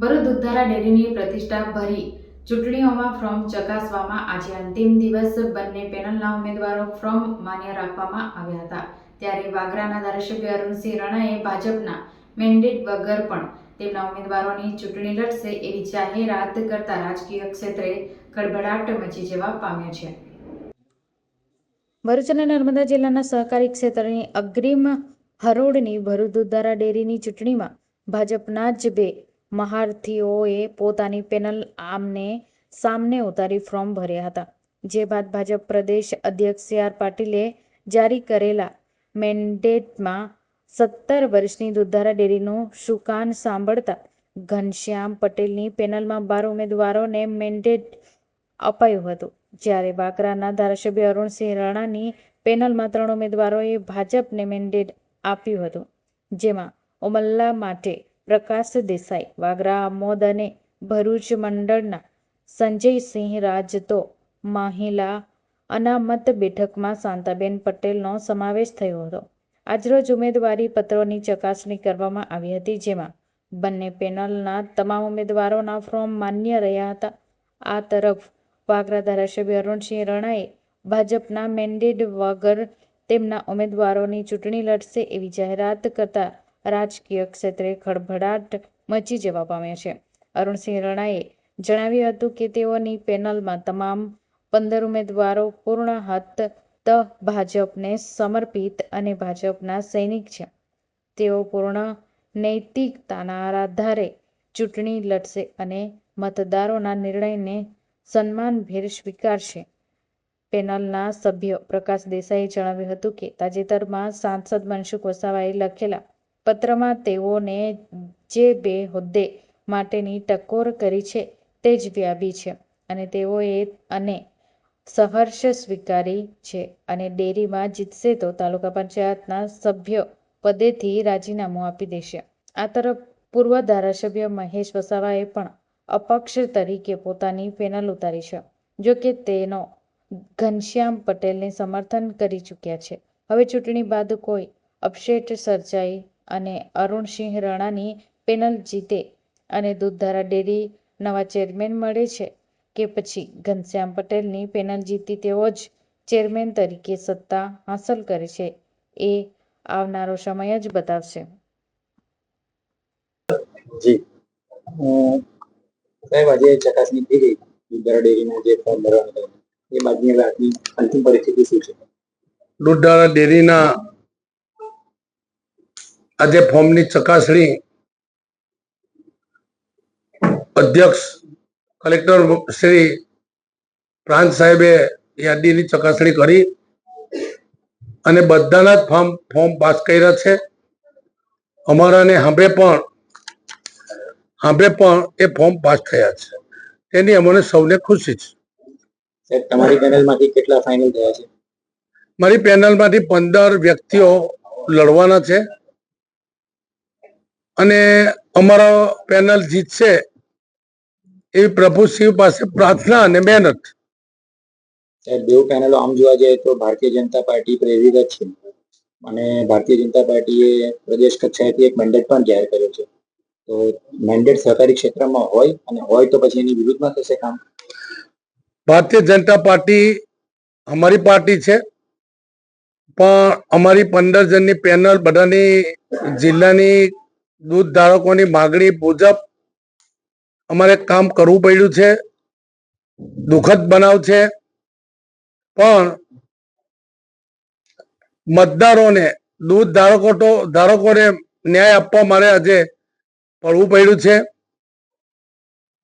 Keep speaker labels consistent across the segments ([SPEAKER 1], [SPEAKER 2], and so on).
[SPEAKER 1] ભરૂચ દૂધધારા ડેરીની પ્રતિષ્ઠા ભરી. ચૂંટણીઓમાં ફોર્મ ચકાસવામાં આજે અંતિમ દિવસ. બંને પેનલના ઉમેદવારો ફોર્મ માન્ય રાખવામાં આવ્યા હતા. ત્યારે વાગરાના ધારાસભ્ય અરુણસિંહ રણાએ ભાજપના મેન્ડેટ વગર પણ તેમના ઉમેદવારોની ચૂંટણી લડશે એવી જાહેરાત કરતા રાજકીય ક્ષેત્રે ખળભળાટ મચી જવા પામ્યો છે. ભરૂચ અને નર્મદા જિલ્લાના સહકારી ક્ષેત્રની અગ્રીમ હરોળની ભરૂચ દુધારા ડેરીની ચૂંટણીમાં ભાજપના જ બે મહારથીઓએ પોતાની પેનલ આમને સામને ઉતારી ફોર્મ ભર્યા હતા. જે બાદ ભાજપ પ્રદેશ અધ્યક્ષ સી આર પાટીલે જારી કરેલા મેન્ડેટમાં સત્તર વર્ષની દુધારા ડેરીનું સુકાન સાંભળતા ઘનશ્યામ પટેલની પેનલમાં બાર ઉમેદવારોને મેન્ડેટ અપાયું હતું. જ્યારે બાકરાના ધારાસભ્ય અરુણસિંહ રાણાની પેનલમાં ત્રણ ઉમેદવારોએ ભાજપને મેન્ડેટ આપ્યું હતું. જેમાં ઉમલ્લા માટે પ્રકાશ દેસાઈ, વાગરા, આમોદ અને ભરૂચ મંડળના સંજયસિંહ રાજતો મહિલા અનામત બેઠકમાં શાંતાબેન પટેલનો સમાવેશ થયો હતો. આજરોજ ઉમેદવારી પત્રોની ચકાસણી કરવામાં આવી હતી, જેમાં બંને પેનલના તમામ ઉમેદવારોના ફોર્મ માન્ય રહ્યા હતા. આ તરફ વાગરા ધારાસભ્ય અરુણસિંહ રણાએ ભાજપના મેન્ડેટ વગર તેમના ઉમેદવારોની ચૂંટણી લડશે એવી જાહેરાત કરતા રાજકીય ક્ષેત્રે ખળભળાટ મચી જવા પામ્યો છે. અરુણસિંહ રણાએ જણાવ્યું હતું કે તેઓની પેનલમાં તમામ પંદર ઉમેદવારો પૂર્ણ હત ભાજપને સમર્પિત અને ભાજપના સૈનિક છે. તેઓ પૂર્ણ નૈતિકતાના આધારે ચૂંટણી લડશે અને મતદારોના નિર્ણયને સન્માનભેર સ્વીકારશે. પેનલના સભ્ય પ્રકાશ દેસાઈએ જણાવ્યું હતું કે તાજેતરમાં સાંસદ મનસુખ વસાવાએ લખેલા પત્રમાં તેઓને જે બે હોદ્દે માટેની ટકોર કરી છે તે જ વ્યાપી છે અને તેઓએ અને સહર્ષ સ્વીકારી છે અને ડેરીમાં જીતશે તો તાલુકા પંચાયતના સભ્ય પદેથી રાજીનામું આપી દેશે. આ તરફ પૂર્વ ધારાસભ્ય મહેશ વસાવાએ પણ અપક્ષ તરીકે પોતાની પેનલ ઉતારી છે, જો કે તેનો ઘનશ્યામ પટેલને સમર્થન કરી ચૂક્યા છે. હવે ચૂંટણી બાદ કોઈ અપસેટ સર્જાઈ અને અરુણસિંહ રાણાની પેનલ જીતે અને દૂધધારા ડેરી નવા ચેરમેન મળે છે કે પછી ઘનશ્યામ પટેલની પેનલ જીતી તેઓ જ ચેરમેન તરીકે સત્તા હાંસલ કરે છે એ આવનારો સમય જ બતાવશે.
[SPEAKER 2] જી. સાહેબ આજે ચકાસણી થઈ ગઈ દૂધધારા ડેરીનું જે ફોર્મ ભરવાનું એ બાદની આજની અંતિમ પરિસ્થિતિ શું છે?
[SPEAKER 3] દૂધધારા ડેરીના આજે ફોર્મની ચકાસણી અધ્યક્ષ કલેક્ટર શ્રી પ્રાંત સાહેબે યાદીની ચકાસણી કરી અને બધાના જ ફોર્મ ફોર્મ પાસ કર્યા છે. અમારાને હાંભે પણ હાંભે પણ એ ફોર્મ પાસ થયા છે. તેની અમને સૌને ખુશી છે.
[SPEAKER 2] સાહેબ તમારી પેનલમાંથી કેટલા ફાઇનલ થયા છે?
[SPEAKER 3] મારી પેનલમાંથી પંદર વ્યક્તિઓ લડવાના છે. અને અમારો પેનલ જીતશે એવી પ્રભુ શિવ પાસે પ્રાર્થના અને મહેનત.
[SPEAKER 2] બેઉ પેનલો આમ જોવા જઈએ તો ભારતીય જનતા પાર્ટી પ્રેરિત છે. અને ભારતીય જનતા પાર્ટીએ પ્રદેશ કક્ષાએથી એક મેન્ડેટ પણ જાહેર કર્યો છે. તો મેન્ડેટ સહકારી ક્ષેત્રમાં હોય અને હોય તો પછી એની વિરુદ્ધમાં થશે કામ?
[SPEAKER 3] ભારતીય જનતા પાર્ટી અમારી પાર્ટી છે પણ અમારી પંદર જણની પેનલ બધાની જિલ્લાની દૂધ ધારકોની માગણી મુજબ અમારે કામ કરવું પડ્યું છે. દુઃખદ બનાવ છે. પણ મતદારોને, દૂધ ધારકો તો, ધારકોને ન્યાય આપવા મારે આજે પડવું પડ્યું છે.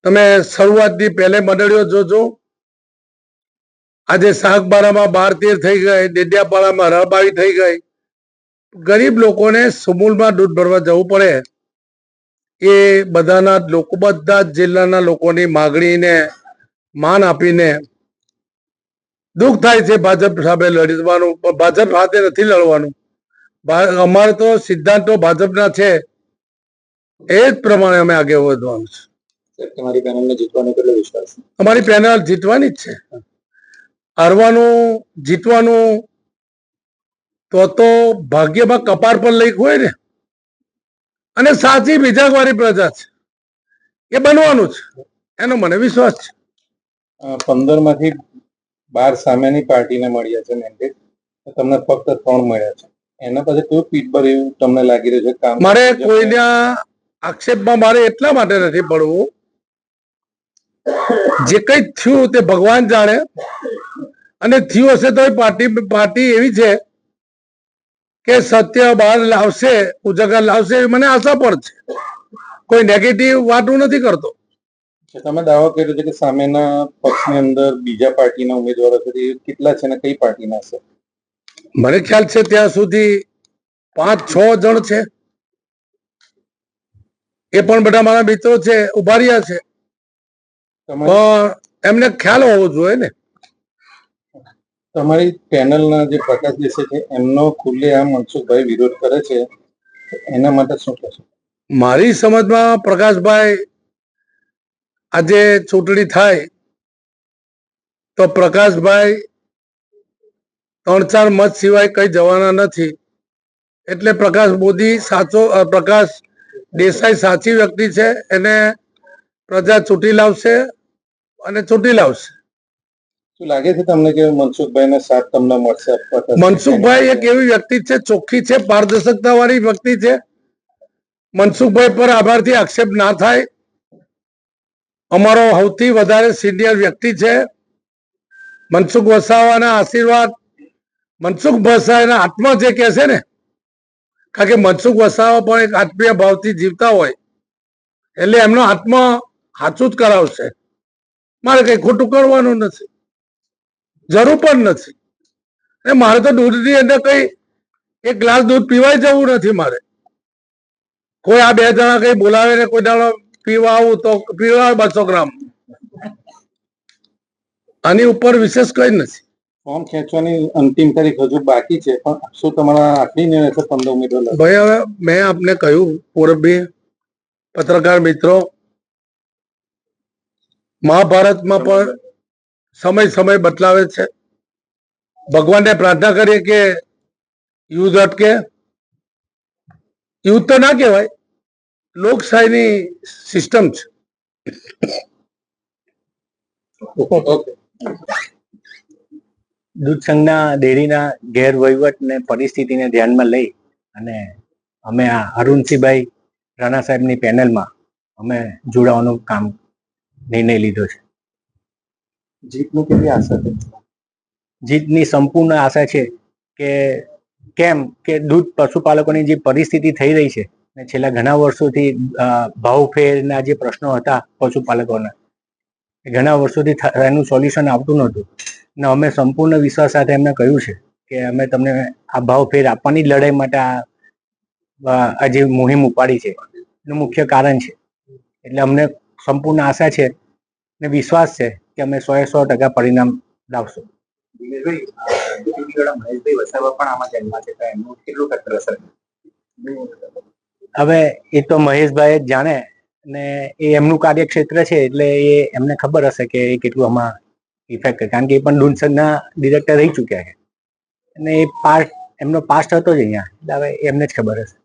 [SPEAKER 3] તમે શરૂઆતથી પહેલે મંડળીઓ જોજો. આજે શાકબારામાં બાર તેર થઈ ગઈ, ડેડિયાપાડામાં રબાવી થઈ ગઈ. ગરીબ લોકોને સુમૂલમાં દૂધ ભરવા જવું પડે. એ બધાના લોકો બધા જ જિલ્લાના લોકોની માગણીને માન આપીને દુઃખ થાય છે ભાજપ સામે લડવાનું. પણ ભાજપ સાથે નથી લડવાનું. અમારે તો સિદ્ધાંતો ભાજપના છે. એ જ પ્રમાણે અમે આગળ વધવાનું છે.
[SPEAKER 2] તમારી પેનલને જીતવાનો કેટલો વિશ્વાસ
[SPEAKER 3] અમારી પેનલ જીતવાની જ છે. હારવાનું જીતવાનું તો તો ભાગ્યમાં કપાર પર લઈ હોય ને. અને સાચી બીજાવાળી પ્રજા છે. એ બનવાનું છે. એનો મને વિશ્વાસ છે.
[SPEAKER 4] પંદરમાંથી બાર સામેની પાર્ટીને મળ્યા છે મેન્ડેટ તમને ફક્ત ત્રણ મળ્યા છે. એના પછી કયું પીઠબળ એવું તમને લાગી રહ્યું છે કામ
[SPEAKER 3] મારે કોઈના આક્ષેપમાં મારે એટલા માટે નથી પડવું. જે કઈ થયું તે ભગવાન જાણે. અને થયું હશે તો એ પાર્ટી પાર્ટી એવી છે કે સત્ય બહાર લાવશે ઉજાગર લાવશે મને આશા પણ છે. કોઈ નેગેટિવ વાત હું નથી કરતો.
[SPEAKER 4] તમે દાવો કર્યો છે કે સામેના પક્ષની અંદર બીજા પાર્ટીના ઉમેદવારો છે કેટલા છે ને કઈ પાર્ટીના છે?
[SPEAKER 3] મને ખ્યાલ છે ત્યાં સુધી પાંચ છ જણ છે. એ પણ બધા મારા મિત્રો છે ઊભા રહ્યા છે. પણ એમને ખ્યાલ હોવો જોઈએ ને.
[SPEAKER 4] તમારી પેનલના જે પ્રકાશ દેસાઈ છે એમનો ખુલ્લે આમ મનસુખભાઈ વિરોધ કરે છે. એના માટે શું કહેશો?
[SPEAKER 3] મારી સમજમાં પ્રકાશભાઈ આજે ચૂંટણી થાય તો પ્રકાશભાઈ ત્રણ ચાર મત સિવાય કઈ જવાના નથી. એટલે પ્રકાશ મોદી સાચો પ્રકાશ દેસાઈ સાચી વ્યક્તિ છે, એને પ્રજા ચૂંટી લાવશે અને ચૂંટી લાવશે.
[SPEAKER 4] લાગે છે તમને કે મનસુખભાઈનો સાથ તમને મળશે
[SPEAKER 3] મનસુખભાઈ એક એવી વ્યક્તિ છે ચોખ્ખી છે પારદર્શકતા વાળી વ્યક્તિ છે. મનસુખભાઈ પર આભારથી આક્ષેપ ના થાય. અમારો સૌથી વધારે સિનિયર વ્યક્તિ છે. મનસુખ વસાવાના આશીર્વાદ. મનસુખ વસાવાના આત્મા જે કહે છે ને કારણ કે મનસુખ વસાવા પણ એક આત્મીય ભાવથી જીવતા હોય. એટલે એમનો આત્મા સાચું જ કરાવશે. મારે કઈ ખોટું કરવાનું નથી. જરૂર પણ નથી. અને મારે તો દૂધની અંદર કઈ એક ગ્લાસ દૂધ પીવાય જવું નથી મારે. કોઈ આ બે જણા કઈ બોલાવે ને કોઈ દાડો પીવા આવું તો પીવા બસો ગ્રામ. આની ઉપર વિશેષ કઈ નથી.
[SPEAKER 4] ફોર્મ ખેંચવાની અંતિમ તારીખ હજુ બાકી છે પણ શું તમારા આટલી નિર્ણય છે પંદર ઉમેદવાર
[SPEAKER 3] ભાઈ હવે મેં આપને કહ્યું પૂરબી પત્રકાર મિત્રો મહાભારતમાં પણ સમય સમય બતલાવે છે. ભગવાનને પ્રાર્થના કરીએ કે યુદ્ધ અટકે. યુદ્ધ તો ના કહેવાય, લોકશાહીની સિસ્ટમ છે.
[SPEAKER 5] દૂધ સંઘના ડેરીના ગેરવહીવટ ને પરિસ્થિતિને ધ્યાનમાં લઈ અને અમે આ અરુણસિંહભાઈ રાણા સાહેબની પેનલમાં અમે જોડાવાનું કામ નિર્ણય લીધો છે.
[SPEAKER 4] જીતની કેવી આશા છે?
[SPEAKER 5] જીતની સંપૂર્ણ આશા છે કે કેમ કે દૂધ પશુપાલકોની જે પરિસ્થિતિ થઈ રહી છે ને છેલ્લા ઘણા વર્ષોથી ભાવફેરના જે પ્રશ્નો હતા પશુપાલકોના ઘણા વર્ષોથી એનું સોલ્યુશન આવતું નહોતું. ને અમે સંપૂર્ણ વિશ્વાસ સાથે એમને કહ્યું છે કે અમે તમને આ ભાવફેર આપવાની લડાઈ માટે આ જે મુહિમ ઉપાડી છે, એનું મુખ્ય કારણ છે. એટલે અમને સંપૂર્ણ આશા છે ને વિશ્વાસ છે કે અમે સો એ સો ટકા પરિણામ લાવશું. હવે એ તો મહેશભાઈ જ જાણે ને એ એમનું કાર્યક્ષેત્ર છે એટલે એ એમને ખબર હશે કે એ કેટલું આમાં ઇફેક્ટ કરે. કારણ કે એ પણ ડુનસનના ડિરેક્ટર રહી ચૂક્યા છે. અને એ પાસ્ટ એમનો પાસ્ટ હતો જ અહીંયા. એટલે હવે એમને જ ખબર હશે.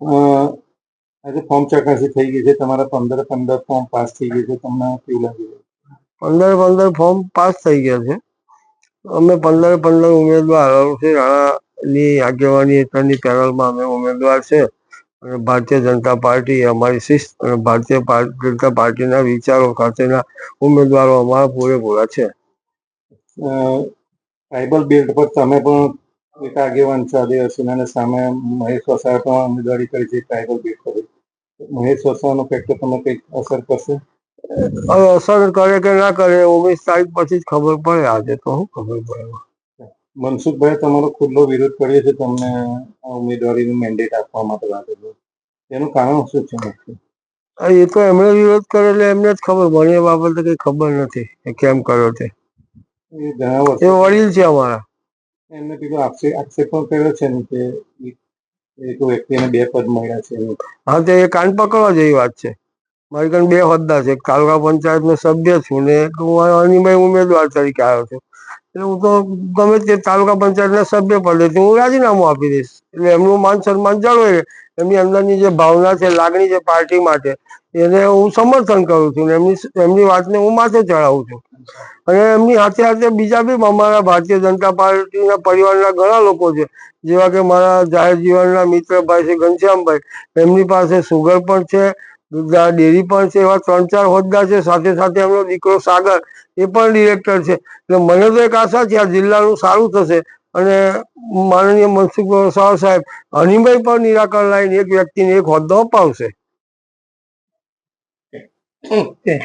[SPEAKER 4] અ, આજે ફોર્મ ચકાસી થઈ ગઈ છે તમારા પંદર પંદર ફોર્મ પાસ થઈ ગઈ છે તમને કેવું લાગી
[SPEAKER 6] પંદર પંદર ફોર્મ પાસ થઈ ગયા છે. અમે પંદર પંદર ઉમેદવાર અરુણસિંહ રાણાની આગેવાની હેઠળની પેનલમાં અમે ઉમેદવાર છે. અને ભારતીય જનતા પાર્ટી અમારી શિસ્ત અને ભારતીય જનતા પાર્ટીના વિચારો સાથેના ઉમેદવારો અમારા પૂરેપૂરા છે.
[SPEAKER 4] ટ્રાઇબલ બેલ્ટ પર તમે પણ એક આગેવાન ચાલી હશે અને સામે મહેશ વસાવે પણ ઉમેદવારી કરી છે ટ્રાઇબલ બેલ્ટ પર. મહેશ વસવાનો ફેક્ટર તમને કંઈક અસર કરશે?
[SPEAKER 6] હવે અસર કરે કે ના કરે ઓગણીસ તારીખ પછી જ ખબર પડે આજે તો શું ખબર પડે
[SPEAKER 4] મનસુખભાઈ તમારો ખુલ્લો વિરોધ કર્યો છે તમને ઉમેદવારીનું મેન્ડેટ આપવા માટે લાગેલું. એનું કારણ શું છે
[SPEAKER 6] એ તો એમણે વિરોધ કર્યો એટલે એમને જ ખબર મને એ બાબતે કઈ ખબર નથી કે કેમ કર્યો તે.
[SPEAKER 4] એ
[SPEAKER 6] વડીલ છે અમારા.
[SPEAKER 4] એમને પેલો આક્ષેપ આક્ષેપ પણ કર્યો છે ને કે એક- વ્યક્તિને બે પદ મળ્યા છે
[SPEAKER 6] હા, તો એ કાન પકડવા જેવી વાત છે. મારી કાન બે હોદ્દા છે. એક તાલુકા પંચાયતનો સભ્ય છું ને એક ઉમેદવાર તરીકે આવ્યો છું. એટલે હું તો ગમે તે તાલુકા પંચાયતના સભ્ય પદેથી હું રાજીનામું આપી દઈશ. એટલે એમનું માન સન્માન જળવાઈ એમની અંદરની જે ભાવના છે, લાગણી છે પાર્ટી માટે, એને હું સમર્થન કરું છું એમની એમની વાતને હું માથે ચડાવું છું. અને એમની સાથે સાથે બીજા બી અમારા ભારતીય જનતા પાર્ટીના પરિવારના ઘણા લોકો છે. જેવા કે મારા જાહેર જીવનના મિત્ર ભાઈ છે ઘનશ્યામભાઈ. એમની પાસે સુગર પણ છે દૂધના ડેરી પણ છે, એવા ત્રણ ચાર હોદ્દા છે, સાથે સાથે એમનો દીકરો સાગર એ પણ ડિરેક્ટર છે. એટલે મને તો એક આશા છે, આ જિલ્લાનું સારું થશે. અને માનનીય મનસુખ વસાવા સાહેબ હનીભાઈ પણ નિરાકરણ લાવીને એક વ્યક્તિને એક હોદ્દો અપાવશે.